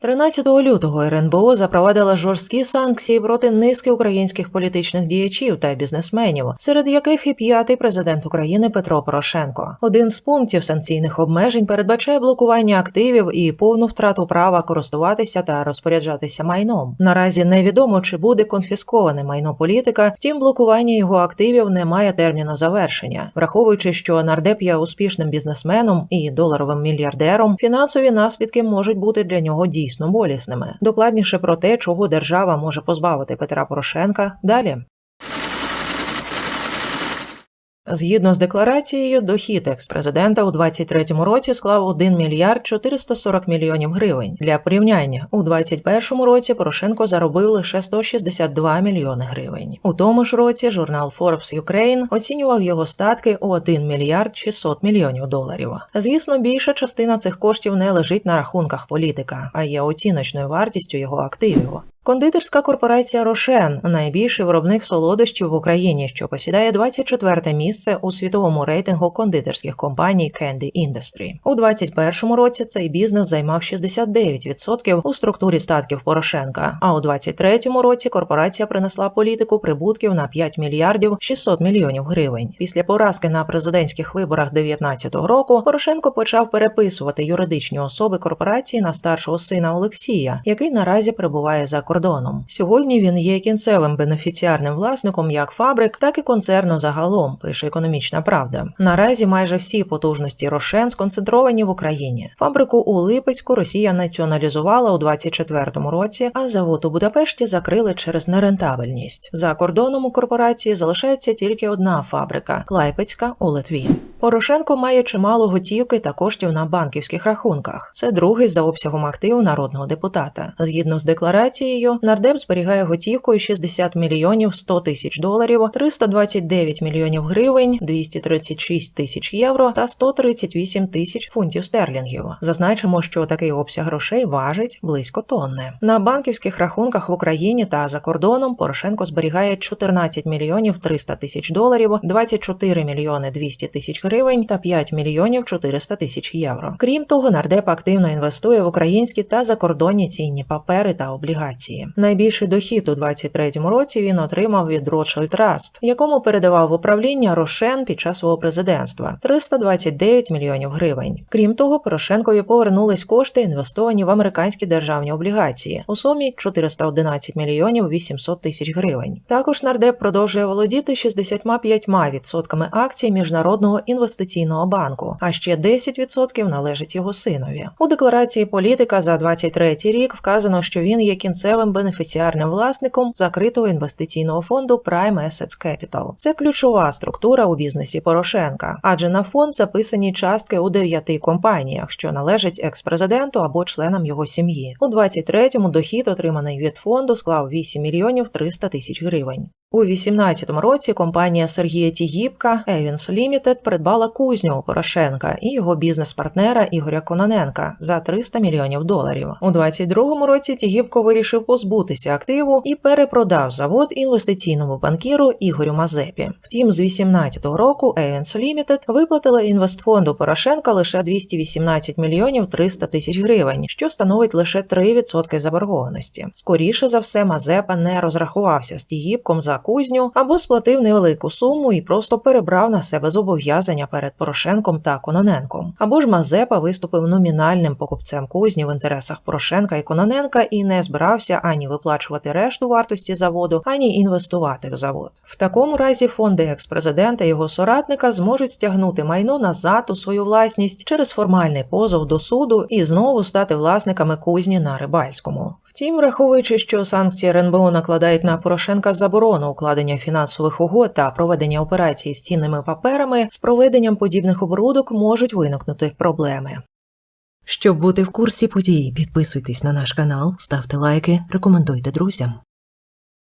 13 лютого РНБО запровадила жорсткі санкції проти низки українських політичних діячів та бізнесменів, серед яких і п'ятий президент України Петро Порошенко. Один з пунктів санкційних обмежень передбачає блокування активів і повну втрату права користуватися та розпоряджатися майном. Наразі невідомо чи буде конфісковане майно політика, втім блокування його активів не має терміну завершення, враховуючи, що нардеп є успішним бізнесменом і доларовим мільярдером, фінансові наслідки можуть бути для нього дійсно болісними. Докладніше про те, чого держава може позбавити Петра Порошенка, далі. Згідно з декларацією, дохід екс-президента у 2023 році склав 1 мільярд 440 мільйонів гривень. Для порівняння у 2021 році Порошенко заробив лише 162 мільйони гривень. У тому ж році журнал Forbes Ukraine оцінював його статки у 1 мільярд 600 мільйонів доларів. Звісно, більша частина цих коштів не лежить на рахунках політика, а є оціночною вартістю його активів. Кондитерська корпорація Рошен найбільший виробник солодощів в Україні, що посідає 24 місце у світовому рейтингу кондитерських компаній Candy Industry. У 2021 році цей бізнес займав 69% у структурі статків Порошенка. А у 2023 році корпорація принесла політику прибутків на 5 мільярдів 600 мільйонів гривень. Після поразки на президентських виборах 2019 року Порошенко почав переписувати юридичні особи корпорації на старшого сина Олексія, який наразі перебуває за кордоном кордоном. Сьогодні він є кінцевим бенефіціарним власником як фабрик, так і концерну загалом, пише економічна правда. Наразі майже всі потужності Рошен сконцентровані в Україні. Фабрику у Липецьку Росія націоналізувала у 24-му році, а завод у Будапешті закрили через нерентабельність. За кордоном у корпорації залишається тільки одна фабрика Клайпецька у Литві. Порошенко має чимало готівки та коштів на банківських рахунках. Це другий за обсягом активу народного депутата. Згідно з декларацією, нардеп зберігає готівкою 60 мільйонів 100 тисяч доларів, 329 мільйонів гривень, 236 тисяч євро та 138 тисяч фунтів стерлінгів. Зазначимо, що такий обсяг грошей важить близько тонни. На банківських рахунках в Україні та за кордоном Порошенко зберігає 14 мільйонів 300 тисяч доларів, 24 мільйони 200 тисяч гривень та 5 мільйонів 400 тисяч євро. Крім того, нардеп активно інвестує в українські та закордонні цінні папери та облігації. Найбільший дохід у 2023 році він отримав від Rothschild Trust, якому передавав в управління Рошен під час свого президентства 329 мільйонів гривень. Крім того, Порошенкові повернулись кошти, інвестовані в американські державні облігації у сумі 411 мільйонів 800 тисяч гривень. Також нардеп продовжує володіти 65% акцій міжнародного інвестиційного банку, а ще 10% належить його синові. У декларації політика за 23 рік вказано, що він є кінцевим бенефіціарним власником закритого інвестиційного фонду Prime Assets Capital. Це ключова структура у бізнесі Порошенка, адже на фонд записані частки у дев'яти компаніях, що належать екс-президенту або членам його сім'ї. У 23-му дохід, отриманий від фонду, склав 8 мільйонів 300 тисяч гривень. У 2018 році компанія Сергія Тігіпка Evans Limited придбала кузню Порошенка і його бізнес-партнера Ігоря Кононенка за 300 мільйонів доларів. У 2022 році Тігіпко вирішив позбутися активу і перепродав завод інвестиційному банкіру Ігорю Мазепі. Втім, з 2018 року Evans Limited виплатила інвестфонду Порошенка лише 218 мільйонів 300 тисяч гривень, що становить лише 3% заборгованості. Скоріше за все, Мазепа не розрахувався з Тігіпком за кузню або сплатив невелику суму і просто перебрав на себе зобов'язання перед Порошенком та Кононенком. Або ж Мазепа виступив номінальним покупцем кузні в інтересах Порошенка і Кононенка і не збирався ані виплачувати решту вартості заводу, ані інвестувати в завод. В такому разі фонди екс-президента і його соратника зможуть стягнути майно назад у свою власність через формальний позов до суду і знову стати власниками кузні на Рибальському. Втім, враховуючи, що санкції РНБО накладають на Порошенка заборону укладення фінансових угод та проведення операцій з цінними паперами, з проведенням подібних оборудок можуть виникнути проблеми. Щоб бути в курсі подій, підписуйтесь на наш канал, ставте лайки, рекомендуйте друзям.